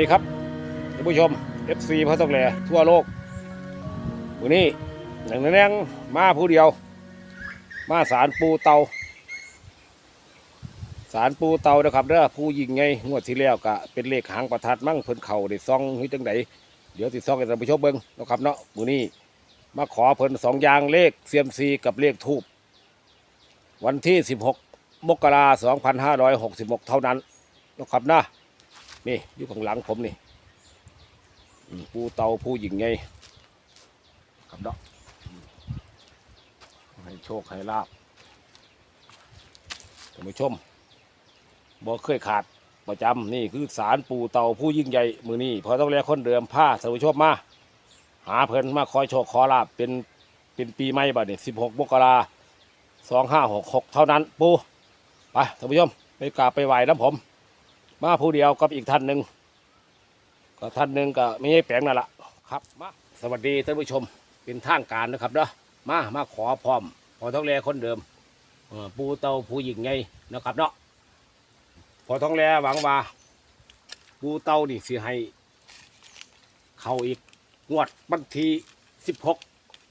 ดีครับท่านผู้ชม FC พระตกแหล่ทั่วโลกวันนี้หนังแนงมาผู้เดียว มาสารปูเตา สารปูเตานะครับเด้อผู้ยิงไงงวดที่แล้วก็เป็นเลขหางประทัดมั่งเพิ่นเข่าได้ซองหรือจังไดเดี๋ยวสิดซองให้ท่านผู้ชมเบิ่งนะครับเนาะมื้อนี้มาขอเพิ่นสองอย่างเลขเซียมซีกับเลขทูบวันที่ 16 มกราคม2566 เท่านั้นนะครับนะ นี่อยู่ข้างหลังผมนี่อืมปูเตาผู้หญิงไงครับเนาะอืมให้โชคให้ลาบท่านผู้ชมบ่เคยขาดประจำนี่คือสารปูเตาผู้ยิ่งใหญ่มือนี้พอต้องแลคนเดิมผ้าท่านผู้ชมมา หาเพิ่นมาคอยโชคขอลาบเป็นเป็นปีใหม่บัดนี้สิบหกมกราสองห้าหกหกเท่านั้นปูไปท่านผู้ชมไปกราบไปไหว้น้ำผม มาผู้เดียวกับอีกท่านหนึ่งก็ท่านหนึ่งก็ไม่ใช่แปลงนั่นแหละครับมาสวัสดีท่านผู้ชมเป็นทางการนะครับเนาะมามาขอพร้อมพอท้องแลคนเดิมปูเตาผู้หญิงไงนะครับเนาะพอท้องแลหวังว่าปูเตานี่สิให้เข้าอีกงวดวันทีสิบหก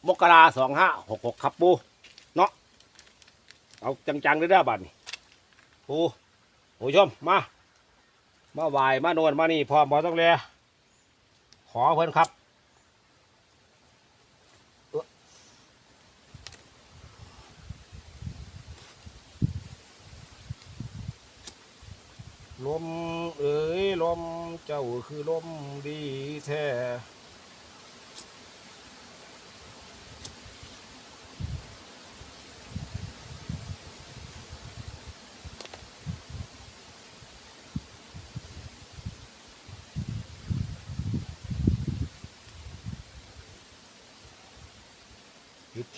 มกราสองห้าหกหกครับปูเนาะเอาจังๆเลยเด้บัดนี้ปูผู้ชมมา มาไหวายมาโนวนมานี่พร้อมบอต้องเลขอเพื่อนครับเอ้อลมเอ๋ยลมเจ้าคือลมดีแท้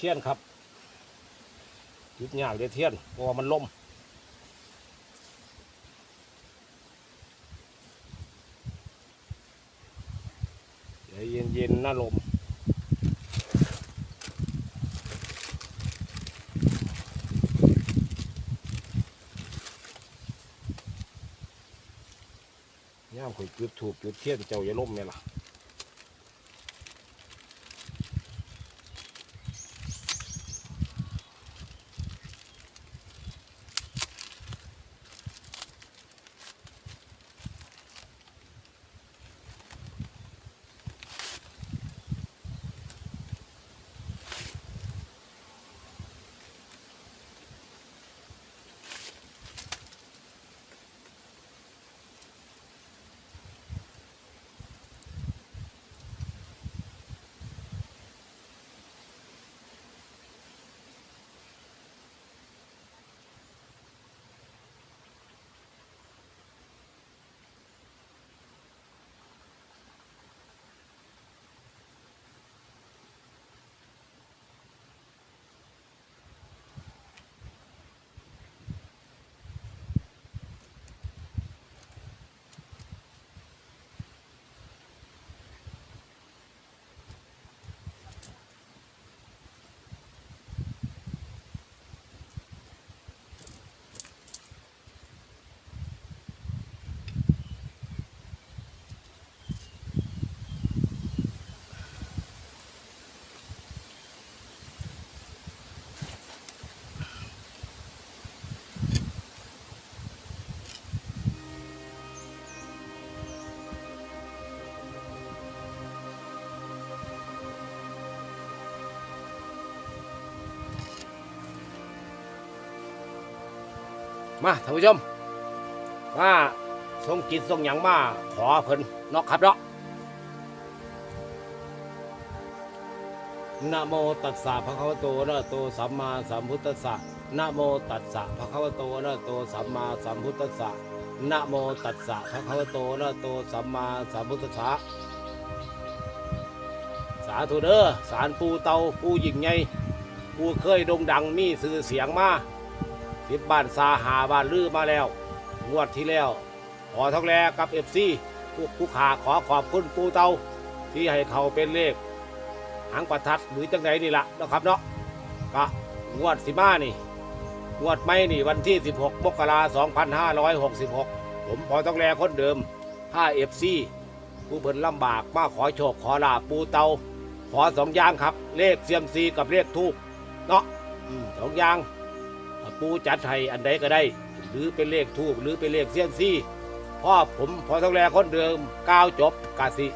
ทียนครับจุดยากเดียวเทียนเพราะว่ามันลมใจเย็นๆนะลมย่ามข่อยจุดถูกจุดเทียนเจ้าอย่าล่มเนี่ยล่ะ มาท่านผู้ชมมาส่งกินส่งหยังมาขอเพิ่นเนาะครับเนาะนะโมตัสสะภะคะวะโตอะระหะโตสัมมาสัมพุทธัสสะนะโมตัสสะภะคะวะโตอะระหะโตสัมมาสัมพุทธัสสะนะโมตัสสะภะคะวะโตอะระหะโตสัมมาสัมพุทธัสสะสาธุเด้อสารปูเตาปูหญิงไงปูเคยโด่งดังมีสื่อเสียงมา สิบบ้านซาหาบ้านลือมาแล้ว งวดที่แล้ว ขอท้องแลกับเอฟซีผู้ผู้ขาขอขอบคุณปูเตาที่ให้เขาเป็นเลขหางประทัดหรือจังไหนนี่ละนะครับเนาะก็งวดสิมานี่ งวดไม่นี่วันที่ 16 มกราคม2566 ผมพอต้องแลคนเดิม5 FC ผู้เพิ่นลำบากมาขอโชคขอลาบปูเตา ขอสองอย่างครับ เลขเซียมซีกับเลขทูกเนาะสองอย่าง ปูจัดให้อันใดก็ได้ หรือเป็นเลขทูกหรือเป็นเลขเซียมซีพ่อผมพอต้องแลคนเดิมก้าวจบกาสิ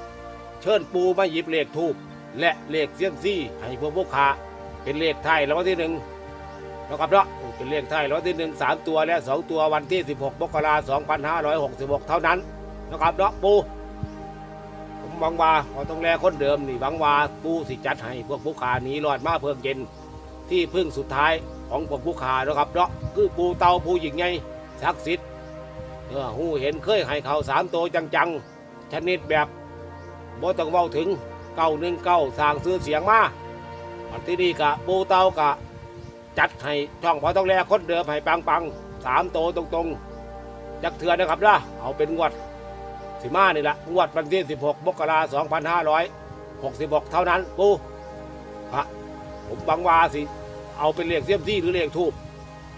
เชิญปูมาหยิบเลขทูกและเลขเซียมซีให้พวกพวกขาเป็นเลขไทยรางวัลที่หนึ่งนะครับเนาะเป็นเลขไทยรางวัลที่หนึ่งสามตัวและสองตัววันที่ 16มกราคม2566เท่านั้นนะครับเนาะปูผมหวังว่าพอต้องแลคนเดิมนี่หวังว่าปูสิจัดให้พวกผู้ขาหนีรอดมาเพิ่งเย็นที่พึ่งสุดท้าย ของพวกผู้ขานะครับเนาะคือปูเตาผู้หญิงไงศักดิ์สิทธิ์เออหูเห็นเคยให้เขาสามโตวจังๆชนิดแบบบ่ต้องเว้าถึงเก้าหนึ่งเก้าสร้างซื้อเสียงมาอันที่นี่กะปูเตากะ จัดให้ช่องพอต้องแลคนเดิมให้ปังๆสามโตวตรงๆจักเถื่อนะครับนะเอาเป็นงวดสิมานี่แหละงวดวันที่ 16มกราคม2566 เท่านั้นปูฮะผมบังวาสิ เอาเป็นเลขเสียมซี่หรือเลขทูบ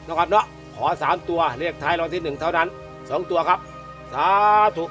นะครับเนาะขอ3ตัวเลขท้ายรางวัลที่1เท่านั้น2ตัวครับ สาธุ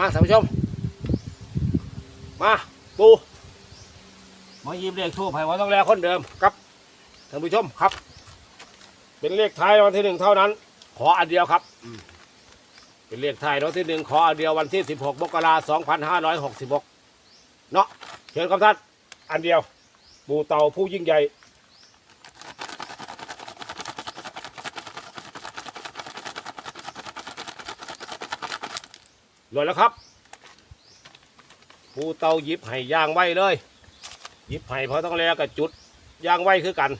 มาท่านผู้ชม มาปูมายิบเลขทูบให้ว่าต้องแล้วคนเดิมครับท่านผู้ชมครับ เป็นเลขท้ายวัลที่หนึ่งเท่านั้น ขออันเดียวครับ เป็นเลขท้ายวัลที่หนึ่งขออันเดียววันที่16มกราคม2566เนาะเชิญครับท่านอันเดียว ปูเต่าผู้ยิ่งใหญ่ หล่นแล้วครับ ปูเตาหยิบไห้ย่างไว้เลยหยิบไห้เพราะต้องแล้วกับจุดย่างไว้คือกัน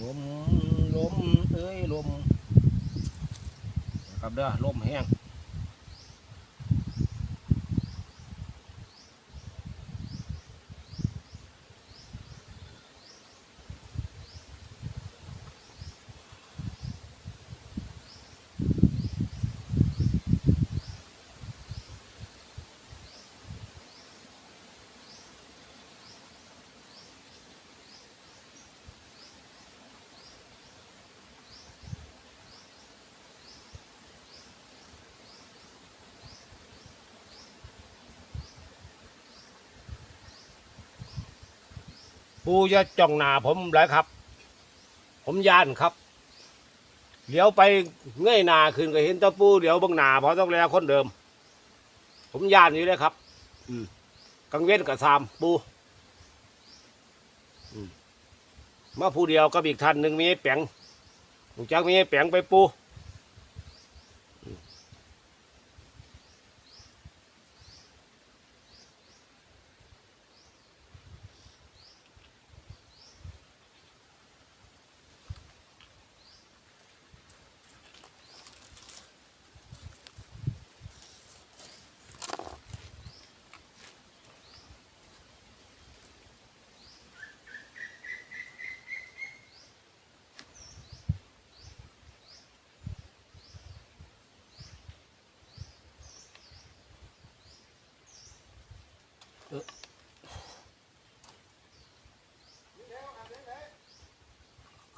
ลมลมเอ้ยลมครับเด้อลมแห้ง ปูจะจ้องหน้าผมหลายครับ ผมย่านครับเลี้ยวไปเงยหน้าขึ้นก็เห็นตะปูเดี๋ยวบังหน้าเพราะต้องแลคนเดิม ผมย่านอยู่เลยครับ อืมกังเว้นกับซามปูอืมมาผู้เดียวกับอีกท่านหนึ่งมีไอ้แปงหูจักมีไอ้แปงไปปู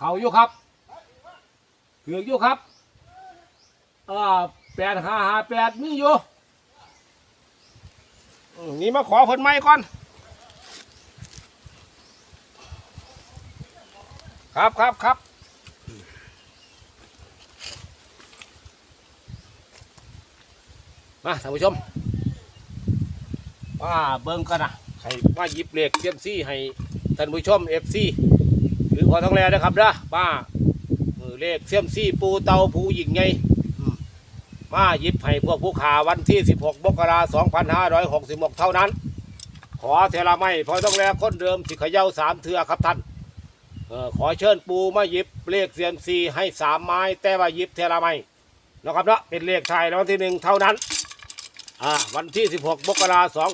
เขาอยู่ครับเกือกอยู่ครับอ่าแปดห้าห้าแปดมีอยู่นี่มาขอเพิ่นไม้ก่อน ครับครับครับมาท่านผู้ชมมาเบิ่งกันนะให้มาหยิบเหลขเซียมซี่ให้ท่านผู้ชมเอฟซี หรือพอท้องแลนะครับนะป้าเออเลเลขเสียมซี่ปูเตาผู้หญิงไงอืมมาหยิบให้พวกผู้ขาวันที่ 16มกราคม2566 เท่านั้น ขอเทละไม่พอต้องแลคนเดิมสิเขย่าสามเถื่อครับท่านเออขอเชิญปูมาหยิบเลขเสียมซีให้สามไม้ แต่ว่าหยิบเทละไม่นะครับเนาะเป็นเลขไทยรางวัลที่หนึ่งเท่านั้นอ่าวันที่ 16มกราคม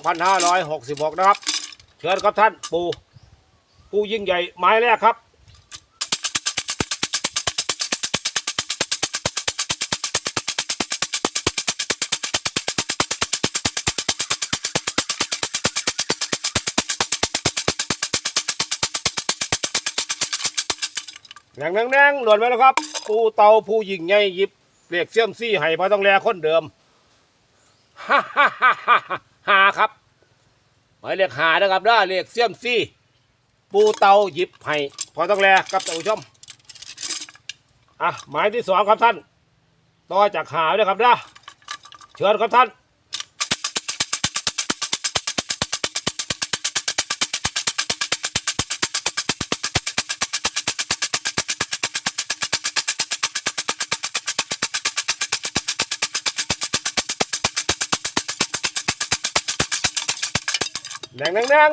2566 นะครับ เชิญครับท่านปูปูยิ่งใหญ่ไม้แรกครับ นงแนงๆหล่นไว้แล้วครับ ปูเตาผู้หญิงใหญ่หยิบเรียกเสี่ยมซี่ให้พอต้องแลคนเดิมฮ่าฮ่าฮ่าฮ่าหาครับหมายเลขหานะครับด้อเรียกเสี่ยมซี่ ปูเตาหยิบให้พอต้องแลครับท่านผู้ชมอะหมายที่สองครับท่าน ต่อจากหาด้วยครับด้อเชิญครับท่าน แดงแดงแดง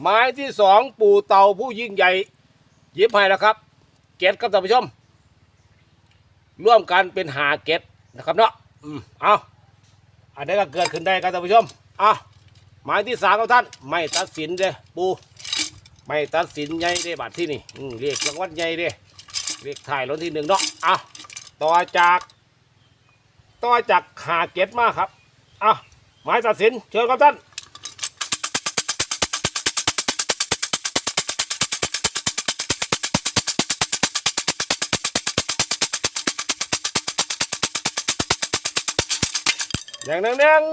ไม้ที่สองปู่เต่าผู้ยิ่งใหญ่ยิบให้แล้วครับ เกตครับท่านผู้ชม ร่วมกันเป็นหาเกตนะครับเนาะอืมเอาอันนี้ก็เกิดขึ้นได้ครับท่านผู้ชมเอาไม้ที่สามของท่าน ไม่ตัดสินเด้ปูไม่ตัดสินใหญ่เด้บัตรที่นี่อืมเรียกรางวัลใหญ่เด้เรียกถ่ายรถที่หนึ่งเนาะเอาต่อจากต่อจากหาเกตมาครับเอาไม้ตัดสินเชิญครับท่าน อย่างนั้นยัง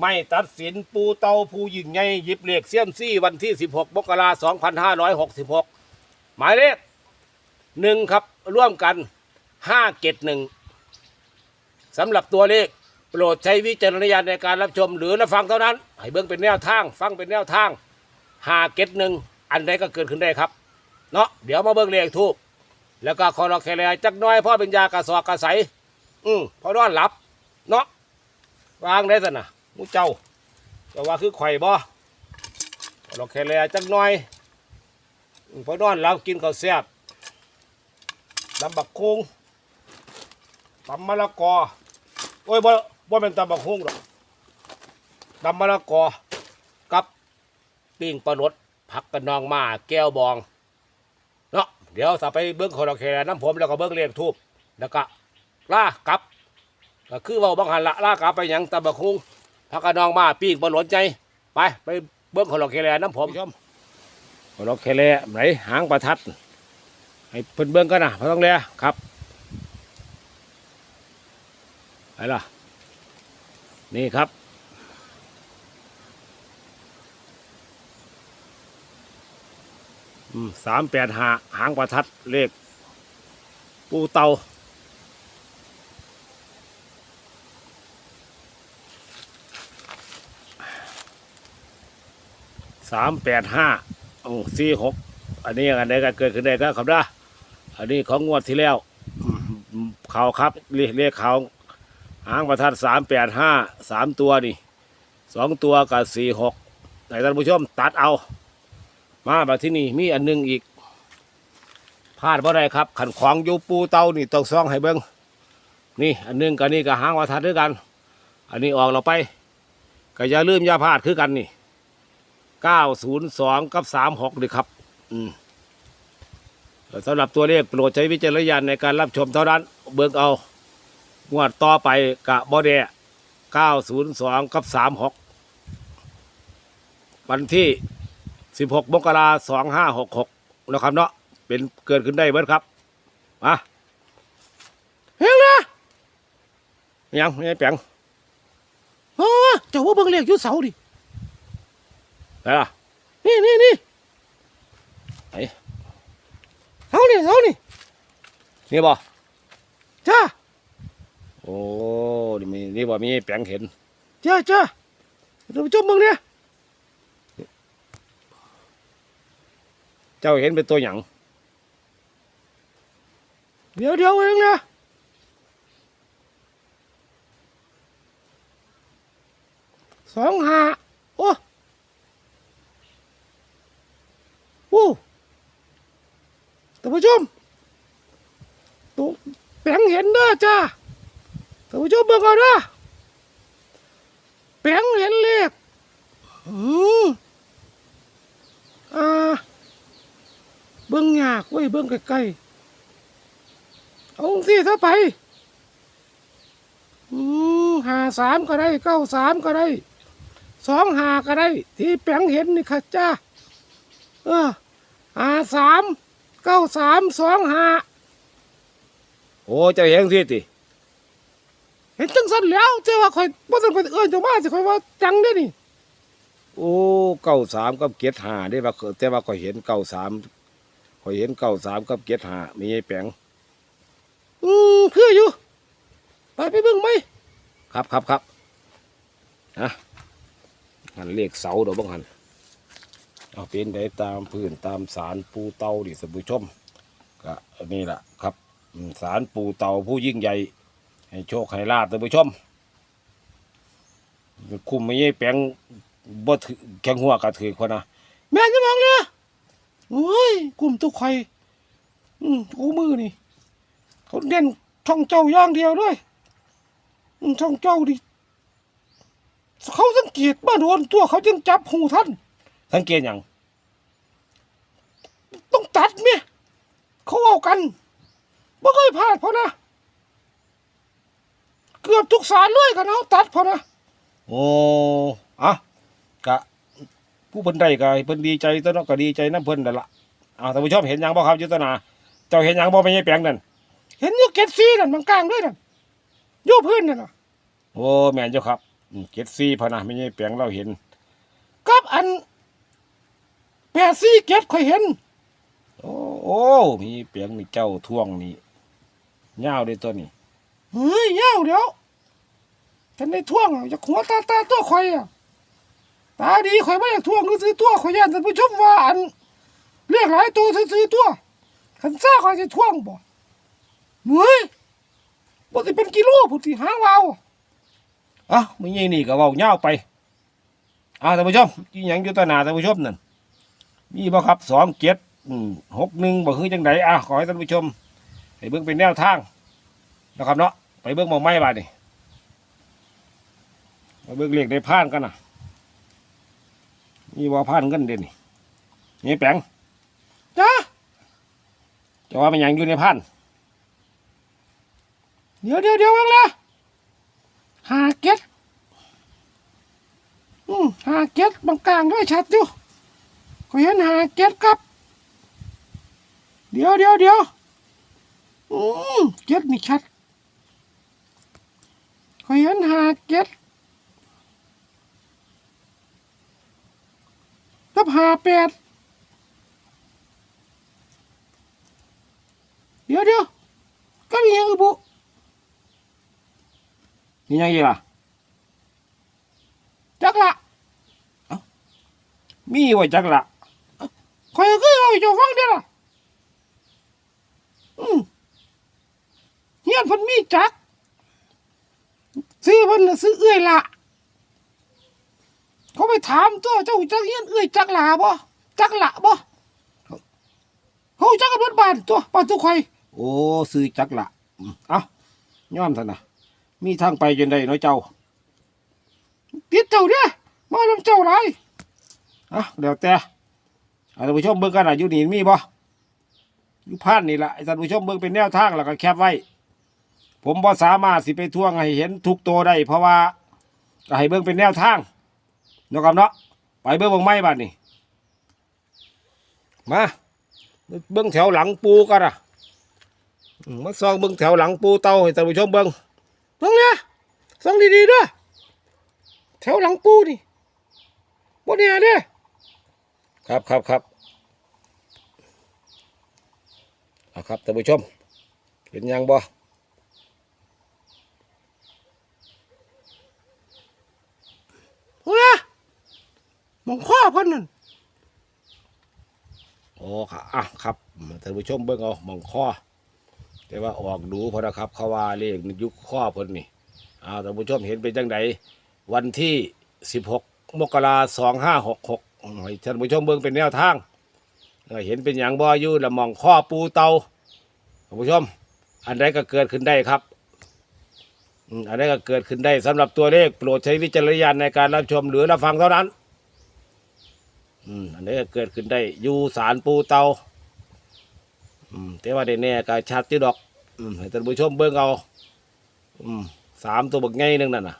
ไม่ตัดสินปูเตาผู้หญิงไงหยิบเหลขเซียมซี่วันที่ 16มกราคม2566 หมายเลขหนึ่งครับร่วมกัน5เกตหนึ่งสำหรับตัวเลขโปรดใช้วิจารณญาณในการรับชมหรือรับฟังเท่านั้น ให้เบิ่งเป็นแนวทาง ฟังเป็นแนวทาง5เกตหนึ่งอันใดก็เกิดขึ้นได้ครับ เนาะเดี๋ยวมาเบิ่งเลขทูบแล้วก็คอรอแคลจักน้อยพ่อเป็นยากระสอบกระใสอืมพอนอนหลับ เนาะ วางได้สินะมูเจ้าจะว่าคือไข่บ่เราแค่แลจักหน่อยพอนอนเรากินข้าวแซ่บตำบักคงตำมะละกอโอ้ยบ่บ่เป็นตำบักคงหรอกตำมะละกอกับปิ้งปลาลดผักกระนองมาแก้วบองเนาะเดี๋ยวถ้าไปเบิ้งคนละแค่น้ำผมแล้วก็เบิ้งเรียงทูบแล้วก็ล่ากลับ ก็คือเว่าบังหันละลากาไปหยังตะบะคุงพักกระนองมาปีกบอลหลนใจไปไปเบิ้งขลอกเคแลน้ำผมชมขลอกเคแลไหนหางประทัดให้เพิ่นเบิ้งกันนะพอต้องแลครับไปล่ะนี่ครับสามแปดหาหางประทัดเลขปูเตา สามแปดห้าโอ้สี่หกอันนี้อันใดก็เกิดขึ้นได้ก็ครับนะอันนี้ของงวดที่แล้วอืมเขาครับเรียกเรียกเขาหางประทัดสามแปดห้าสามตัวนี่สองตัวกับสี่หกแต่ท่านผู้ชมตัดเอา มาแบบที่นี่มีอันหนึงอีกพลาดเพราะไรครับ ขันขวางอยูปูเตานี่ต้องซ่องให้เบิ้งนี่อันหนึงกับนี่กับหางประทัดด้วยกัน อันนี้ออกเราไปก็อย่าลืมอย่าพลาดคือกันนี่ เก้าศูนย์สองกับสามหกเลยครับ อืมสำหรับตัวเลขโปรดใช้วิจารณญาณในการรับชมเท่านั้น เบิกเอา งวดต่อไปกะบอเดเก้าศูนย์สองกับสามหกวันที่สิบหกมกราสองห้าหกหกนะครับเนาะเป็นเกิดขึ้นได้เบิดครับมาเฮ้ยนะยังไม่แปลงโอ้เจ้าว่าเบิ่งเลขยุ่เสาดิ ไหนล่ะ นี่นี่นี่ไหนเอานี่เอานี่นี่บ่จ้าโอ้นี่มีนี่บ่มีแปลงเห็นจ้าจ้าท่านผู้ชมมึงเนี่ยเจ้าเห็นเป็นตัวหยังเดี๋ยวเดี๋ยวเองนะสองหาโอ้ โอ้ท่านผู้ชมตัวแปงเห็นเด้อจ้าท่านผู้ชมเบิ่งเอาเด้อแปงเห็นเลขอืมอ่าเบิ่งยากเว้ยเบิ่งใกลๆเอาสิถ้าไปอืมหาสามก็ได้เก้าสามก็ได้สองหาก็ได้ ที่แปงเห็นนี่ค่ะจ้าเออ หาสามเก้าสามสองหาโอ้เจ้าเห็นสิติเห็นจังสันแล้วเจ้าว่าคอยบ่ต้องไปเอื้อนเจ้ามาสิคอยว่าจังได้อนี่โอ้เก้าสามกับเกียรหาได้ว่าแต่ว่าก็เห็นเก้าสามก็เห็นเก้าสามกับเกียรหามีไอ้แปลงอืมคืออยู่ไปไปเบิ่งไหมครับครับครับนะหันเลขเสาเดี๋ยวบังหัน เอาเป็นได้ตามพื้นตามสารปูเตาดิสบุชมก็นี่แหละครับสารปูเตาผู้ยิ่งใหญ่ ให้โชคให้ลาบท่านผู้ชม คุมไม่ใช่แปลงบ่ถือแข็งหัวกระถือคนนะแม่จะมองเลยโอ้ยกลุ่มตุกไข่อืมกูมือนี่เขาเด่นช่องเจ้าย่างเดียวด้วยอืมช่องเจ้าดิเขาสังเกตบ้านโดนตัวเขาจึงจับหูท่าน สังเกตอย่างต้องตัดเมียเขาเอากันไม่เคยพลาดพอนะ เกือบทุกสารเลยกันเอาตัดพอนะ โอ้อะกะ ผู้เพิ่นได้ก็ให้เพิ่นดีใจตัวเนาะก็ดีใจน้ำเพิ่นนั่นละเอาท่านผู้ชมเห็นหยังบ่ครับยุทธนา เจ้าเห็นหยังบ่ไม่ใช่แปลงนั่นเห็นอยู่เกตซีนั่นมันกลางด้วยนั่นอยู่พื้นนั่นน่ะโอ้แม่นเจ้าครับอืมเจ็ดสี่พะนะไม่ใช่แปลงเราเห็นกับอัน แปดซีเกตข่อยเห็น โอ้โอ้มีแปลงนี่เจ้าท่วงนี่ยาวเลยตัวนี้เฮ้ยเย้าเดี๋ยวฉันได้ท่วงอะอยากหัวตาตาตัวข่อยอะตาดีข่อยไม่อยากท่วงซื้อตัวข่อยยันท่านผู้ชมว่าอันเรียกหลายตัวซื้อตัวขันซ่าข่อยจะท่วงบ่เฮ้ยบ่สิเป็นกิโลผู้ที่หางวาวอะไม่ใช่นี่ก็เว้ายาวไปอ่าท่านผู้ชมอีหยังยุทธนาท่านผู้ชมนั่น มีบ่ครับสองเจ็ดหกหนึ่งบ่คือจังไดอะขอให้ท่านผู้ชมให้เบิ่งเป็นแนวทางนะครับเนาะไปเบิ่งมองไม้บาดนี่ไปเบิ่งเลขในพานกันนะมีบ่พานเงินเด่นนี่นี่แปลงจ้าจะว่ามันยังอยู่ในพานเดี๋ยวเดี๋ยวเดี๋ยวเองละหาเก็ตอืมหาเก็ตบางกลางด้วยชัดอยู่ ข่อยเห็นหาเก็ตครับ เดี๋ยวเดี๋ยวเดี๋ยวอืมเก็ตนี่ชัดข่อยเห็นหาเก็ตกับหาแปดเดี๋ยวเดี๋ยวก็มีอย่างอื่นบุนี่หยังอีกล่ะจักละมีไว้จักละ คอยก็เอาอยู่ฟังเด้อล่ะอืมเฮียนเพันมีจักซื้อเพันน่ะซื้อเอื้อยละเขาไปถามตัวเจ้าจักเฮียนเอื้อยจักหลาบ่จักละบ่เขาจักกันเบิดบ้านตัวบ้านทุกใครโอ้ซื้อจักละอืมเอ้าย้อมท่านนะมีทางไปจนได้เนาะเจ้าติดเจ้าเด้อมาลำเจ้าไรอะเดี๋ยวแต่เอา ท่านผู้ชมเบิ่งกันอ่อยู่นี่มีบ่อยู่พานนี่ละไอ้ท่านผู้ชมเบิ่งเป็นแนวทางแล้วก็แคปไว้ ผมบ่สามารถสิไปท่วงให้เห็นทุกตัวได้เพราะว่าก็ให้เบิ่งเป็นแนวทางเนาะครับเนาะไปเบิ่งเบิ่งไม้บัดนี่มาเบิ่งแถวหลังปูกันอะมาซองเบิ่งแถวหลังปูเตาให้ท่านผู้ชมเบิ่งเบิ่งเนี่ยส่องดีๆด้อแถวหลังปูนี่บ่เนี่ยเด้อ ครับครับครับเอาครับท่านผู้ชม เห็นยังบ่โอ้ยมองข้อเพิ่นนั่นโอ้ค่ะอะครับท่านผู้ชมเบิ่งเอาหมองคอแต่ว่าออกดูพอนะครับเขาว่าเลขยุคข้อเพิ่นนี่เอาท่านผู้ชมเห็นเป็นจังไดวันที่สิบหกมกราสองห้าหกหก ให้ท่านผู้ชมเบิ่งเป็นแนวทางเออเห็นเป็นอย่างบ่อยู่ละมองข้อปูเตาท่านผู้ชม อันใดก็เกิดขึ้นได้ครับอืมอันใดก็เกิดขึ้นได้สำหรับตัวเลข โปรดใช้วิจารณญาณในการรับชมหรือรับฟังเท่านั้นอืมอันนี้ก็เกิดขึ้นได้อยู่สารปูเตาอืมแต่ว่าได้แน่ก็ชัดจีดอกอืมให้ท่านผู้ชมเบิ่งเอาอืมสามตัวบักไงนึงนั่นน่ะ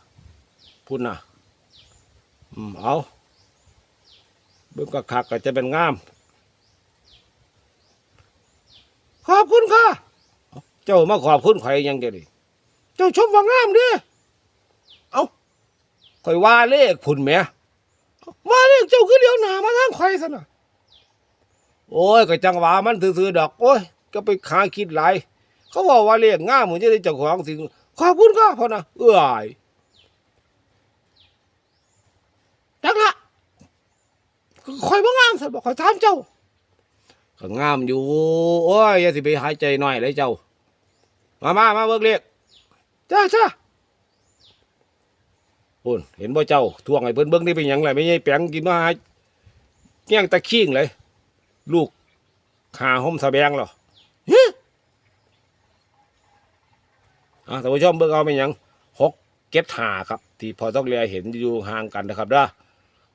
พุ่นน่ะอืมเอา เบิ่งก็คักก็จะเป็นงาม ขอบคุณค่ะ เจ้ามาขอบคุณใครยังเดียวดิเจ้าชมว่างามเด้อข่อยว่าเลขพุ่นแหมว่าเรียกเจ้าคือเลี้ยวหนามาทางข่อยซะน่ะโอ้ยก็จังหวะมันซื่อๆดอก โอ้ย ก็ไปหาคิดหลายเขาบอกว่าเลขงามเหมือนจะได้เจ้าของสิ่งขอบคุณค่ะพอนะเอื้อยจักละ ข่อยบ่งามซะบอกข่อยถามเจ้าก็งามอยู่ โอ้ยอย่าสิไปหายใจหน่อยเลยเจ้า มามามาเบิกเลขจ้าจ้าพุ่นเห็นบ่เจ้าทวงให้เพิ่นเบิ่งนี่เป็นหยังไงไม่ใช่แปลงกินมาหาแย่งตะขี้งเลย ลูกขาห่มสะแบงเหรอเฮ้ยอะท่านผู้ชมเบิ่งเอาเป็นหยังหกเก็ดหาครับ ที่พอต้องเรียเห็นอยู่ห่างกันนะครับเด้อ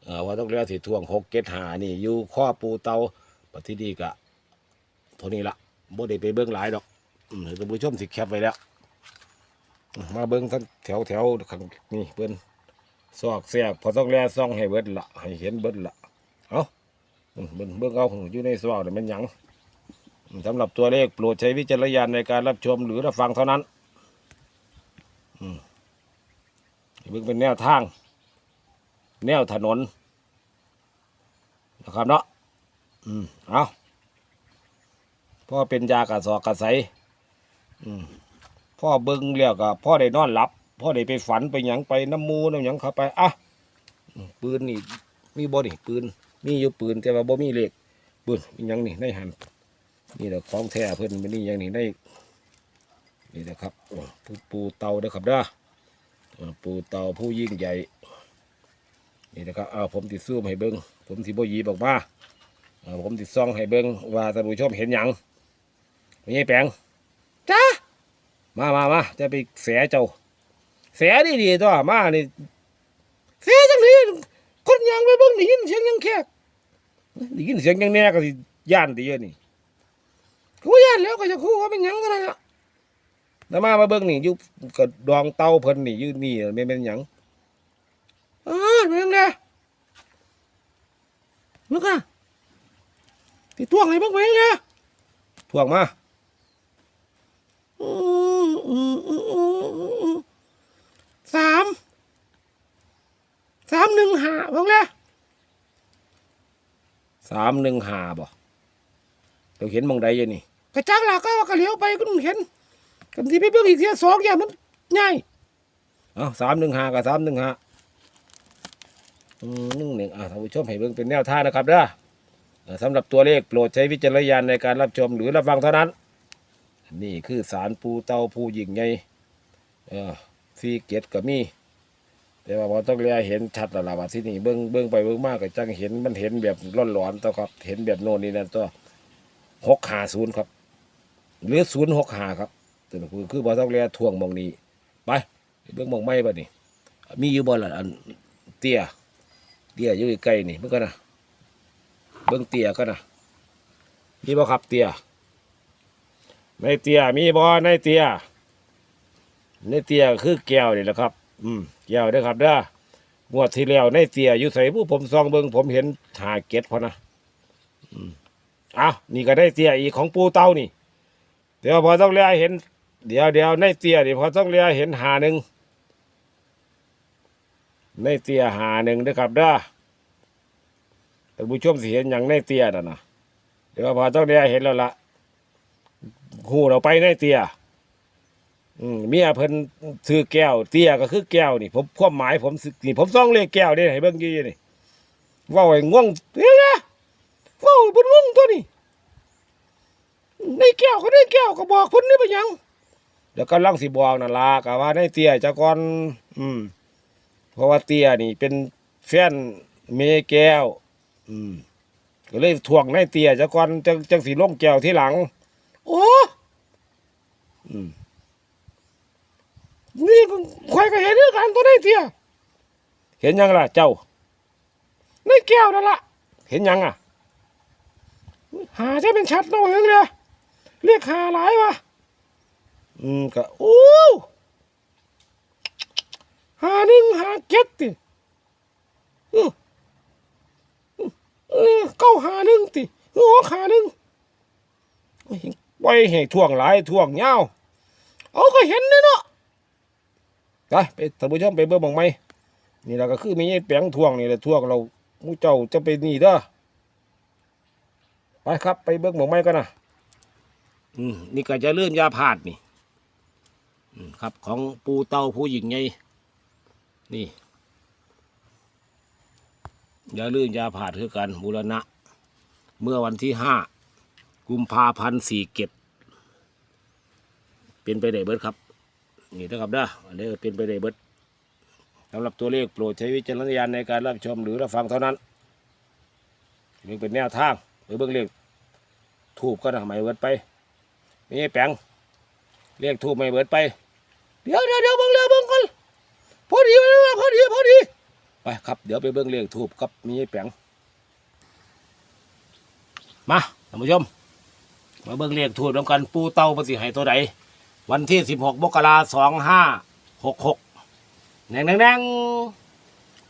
เออพอต้องเรียสิทวงหกเก็ดหานี่อยู่ข้อปูเตาปฏิดีกะเท่านี้ละบ่ได้ไปเบิ่งหลายดอกอืมท่านผู้ชมสิแคปไว้แล้ว มาเบิ่งทั้งแถวแถวข้างนี่เพิ่นซอกแซกพอต้องเรียซ่องให้เบิดละให้เห็นเบิดละเอาอืมเบิ่งเบิ่งเอาอยู่ในซอกนี่มันหยังอืมสำหรับตัวเลขโปรดใช้วิจารณญาณในการรับชมหรือรับฟังเท่านั้นเบิ่งเป็นแนวทาง แนวถนน นะครับเนาะอืมเอาพ่อเป็นยากระสอบกระใสอืมพ่อเบิ่งแล้วก็พ่อได้นอนหลับ พ่อได้ไปฝันไปหยังไปน้ำมูน้ำหยังเข้าไปอะปืนนี่มีบ่นี่ปืน มีอยู่ปืนแต่ว่าบ่มีเหลขปืนมีหยังนี่ในหันนี่แหละของแท้เพิ่อนเป็นนี่ยังนี่ได้นี่นะครับปูปูเตาเด้อครับเด้อปูเตาผู้ยิ่งใหญ่ นี่นะครับเอาผมติดซูมให้เบิ้งผมสิบยีบอกมาอ่าผมติดซองให้เบิ้งว่าท่านผู้ชมเห็นหยังไม่ใช่แปลงจ้ามามามาจะไปแสเจ้าแสดีดีตัวมานี่เสียจังเลยคนยางไปเบิ่งได้ยินเสียงยังแขกได้ยินเสียงยังแน่ก็สิย่านดีเยอะนี่กูย่านแล้วก็จะคู่ว่าเป็นหยังกันนั่นล่ะแล้วมามาเบิ้งนี่อยู่กับดองเต้าเพิ่นนี่อยู่นี่ไม่เป็นหยัง เออเป็นยังไงมึงอะติดตัวไงบ้างเป็นยังไงทวงมาอืมอืมอืมอืมอืมสามสามหนึ่งห้าบ้างเลยสามหนึ่งห้าบ่เราเห็นหมองใดอยังนี่กระจักหลักก็ว่ากระเหลียวไปก็เห็นกันที่ไปเบิ่งอีกเทียสองอย่างมันง่ายเอาสามหนึ่งห้ากับสามหนึ่งห้าอืม หนึ่งหนึ่งอ่าท่านผู้ชมให้เบิ่งเป็นแนวท่างนะครับเด้อสำหรับตัวเลขโปรดใช้วิจารณญาณในการรับชมหรือรับฟังเท่านั้น นี่คือสารปูเตาผู้ยิ่งใหญ่เออซีเกตก็มีแต่ว่าพอต้องเรียเห็นชัดแล้วล่ะว่าที่นี่เบิ่งเบิ่งไปเบิ่งมากก็จังเห็นมันเห็นแบบร้อนหลอนตัวครับ เห็นแบบโน่นนี่นั่นตัวหกหาศูนย์ครับ หรือศูนย์หกหาครับตัวคือคือพอต้องเรียทวงมองนี้ไปเบิ่งมองไม้บ่นี่มีอยู่บ่ล่ะอันเตี้ย เตี้ยอยู่ใกล้นี่เบิ่งกันนะเบิ่งเตี้ยกันะมีบ่ครับเตี้ยในเตี้ยมีบ่ในเตี้ยในเตี้ยคือแก้วนี่แหละครับ อืมแก้วเด้ครับเด้องวดที่แล้วในเตี้ยอยู่ใส่ผู้ผมซองเบิ่งผมเห็นหาเก็ดพอนะอืมอ้าวนี่ก็ได้เตี้ยอีกของปูเต้านี่ เดี๋ยวพอต้องเลียเห็น เดี๋ยวเดี๋ยวในเตี้ยนี่พอต้องเลียเห็นหาหนึ่ง ในเตียหาหนึ่งนะครับเด้อท่ผู้ชมสิเห็นอย่างในเตียน่ะนะเดี๋ยวพอต้องได้เห็นแล้วละหูเราไปในเตียอืมเมียเพิ่นซื้อแก้ว เตียก็คือแก้วนี่ ผมความหมายผมนี่ผมซ่องเลขแก้วเด้ให้เบิ่งอยี่นี่ว่าไอ้ง่วงเฮ้ยนะว่าไอ้เพิ่นง่วงตัวนี้ในแก้วก็ในแก้วก็บอกเพิ่นนี่ไปยังเดี๋ยวก็ลังสิบอกนั่นละกะว่าในเตียเจะก่อน อืม เพราะว่าเตี้ยนี่เป็นแฟนเมแก้ว อืมก็เลยทวงในเตี้ยจะก่อนจังจังสิลงแก้วที่หลัง โอ้อืมนี่ก็ข่อยก็เห็นด้วยกันตัวในเตี้ยเห็นยังล่ะ เจ้าในแก้วนั่นล่ะเห็นยังอะ หาจะเป็นชัดเนาะเฮงเลยเรียกหาหลายวะอืมก็โอ้ หาหนึ่งหาเจ็ดติอื้ออเออเก้าหาหนึ่งติหัวหาหนึ่งปล่อยให้ท่วงหลายท่วงยาเอาก็เห็นเนาะไปไปท่านผู้ชมไปเบิ่งบังไหมนี่แหละก็คือมีไอ้แปลงท่วงนี่แหละท่วงเรามูเจ้าจะไปนี่เด้อไปครับ ไปเบิ่งบังไหมกันนะอืมนี่ก็จะเลื่อนยาพาดนี่ อืมครับ ของปูเตาผู้หญิงไง นี่ยาลื่นยาผาดคือกันบูรณะ เมื่อวันที่ห้ากุมภาพันธ์สี่เกตเป็นไปได้เบิดครับ นี่นะครับเด้ออันนี้เป็นไปได้เบิดสำหรับตัวเลขโปรดใช้วิจารณญาณในการรับชมหรือรับฟังเท่านั้นนี่เป็นแนวทางไปเบิ่งเลขทูบก็นะไมเบิดไปไม่ใช่แปลงเลขทูบไม่เบิดไป เดี๋ยวเดี๋ยวเดี๋ยวเบิ่งแล้วเบิ่งก่อน พอดีไปแล้วพอดีพอดี ไปครับ เดี๋ยวไปเบิ่งเลขทูบกับมีไอ้แปงมาท่านผู้ชม มาเบิ่งเลขทูบนำกันปูเต้าปฏิให้ตัวใดวันที่สิบหกมกราสองห้าหกหกแดงแดง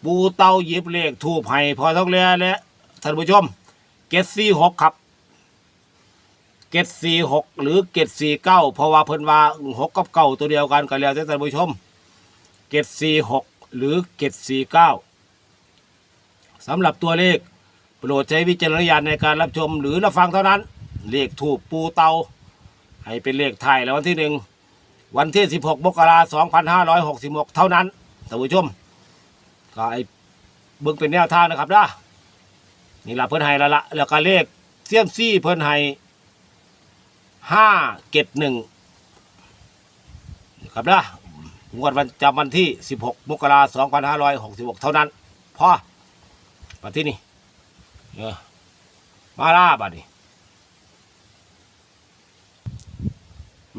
ปูเต้าหยิบเลขทูบให้พอท้องเรือและท่านผู้ชมเกตสี่หกครับเกตสี่หกหรือเกตสี่เก้าเพราะว่าเพิ่นว่าหกกับเก้าตัวเดียวกันกันแล้วแต่ท่านผู้ชม เกตสี่หกหรือเกตสี่เก้าสำหรับตัวเลขโปรดใช้วิจารณญาณในการรับชมหรือรับฟังเท่านั้น เลขถูกปูเตา ให้เป็นเลขไทยแล้ววันที่หนึ่งวันที่ 16 มกราคม2566 เท่านั้นท่านผู้ชมก็ไอ้เบิ่งเป็นแนวทางนะครับนะนี่ละเพิ่นให้ล้วละแล้วก็เลขเสียมซี่เพิ่นให้ห้าเกตหนึ่งครับนะ งวดวันจำวันที่ 16 มกราคม2566 เท่านั้นพอมาที่นี่เออมาล่าบัดนี้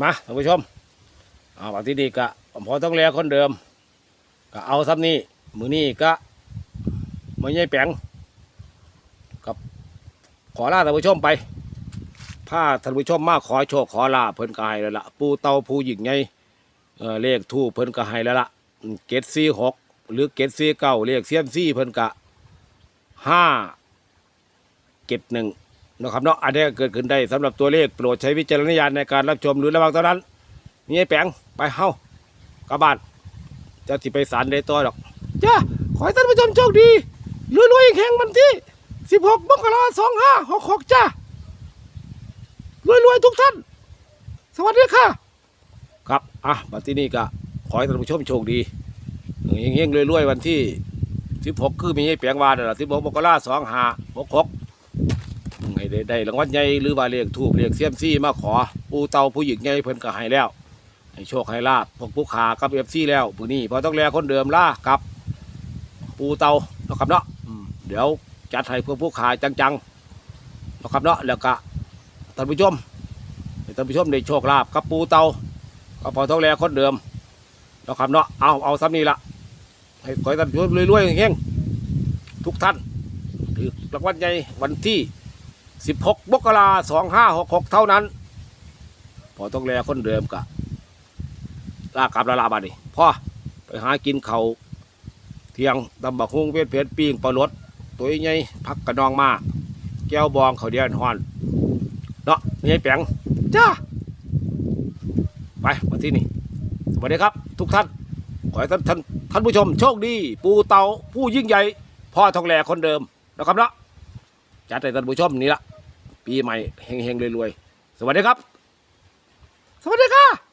มาท่านผู้ชมเอาบัดที่นี่กะพอต้องแลคนเดิมก็เอาซ้ำนี้มือนี้ก็ไม่ใช่แปลงกับขอลาท่านผู้ชมไปผ้าท่านผู้ชมมาขอโชคขอลาเพิ่นก็ให้แล้วล่ะปูเตาผู้หญิงไง เออเลขทูเพิ่นก็ให้แล้วล่ะเกตซีหกหรือเกตซีเก้าเลขเซียมซี่เพิ่นกะห้าเก็บหนึ่งนะครับเนาะอันนี้เกิดขึ้นได้สำหรับตัวเลขโปรดใช้วิจารณญาณในการรับชมหรือระวังเท่านั้นนี่ไอ้แปงไปเฮ้ากลับบ้านจะสิไปสารได้ตัวดอกจ้าขอให้ท่านผู้ชมโชคดีรวยๆแข่งวันที่ 16มกราคม2566จ้ารวยๆทุกท่าน สวัสดีค่ะ ครับอะบัดที่นี่ก็ขอให้ท่านผู้ชมโชคดีเฮงๆรวยๆวันที่16คือมีไอ้แปงวานนล่ะ16มกราคม2566ให้ได้ได้รางวัลใหญ่หรือว่าเลขทูบเลขเสียมซี่มาขอปูเตาผู้หญิงใหญ่เพิ่นก็ให้แล้ว ให้โชคให้ลาบพวกผู้ขากับเอฟซีแล้วมือนี้พอต้องแลคนเดิมล่ากับปูเตาเนาะครับเนาะเดี๋ยวจัดให้พวกผู้ขาจังๆเนาะครับเนาะแล้วก็ท่านผู้ชมท่านผู้ชมได้โชคลาภกับปูเตา ก็พอต้องแลคนเดิมเนาะครับเนาะเอาเอาซ้ำนี้ละให้ขอให้ท่านรวยๆเฮงทุกท่านถือรางวัลใหญ่วันที่ 16มกราคม2566เท่านั้น พอต้องแลคนเดิมกะลากลับละลาบานี่พ่อไปหากินเขาเที่ยงตำบักฮุงเพชรเพชรปิ้งปลาลดตัวใหญ่พักกระนองมาแก้วบองเขาเดียนฮอนเนาะไม่ใช่แปลงจ้า ไปมาที่นี่สวัสดีครับ ทุกท่าน ขอให้ท่านท่านท่านผู้ชมโชคดี ปูเตาผู้ยิ่งใหญ่พ่อทองแหลคนเดิมนะครับเนาะจัดให้ท่านผู้ชมนี่ละปีใหม่เฮงๆรวยๆสวัสดีครับ สวัสดีค่ะ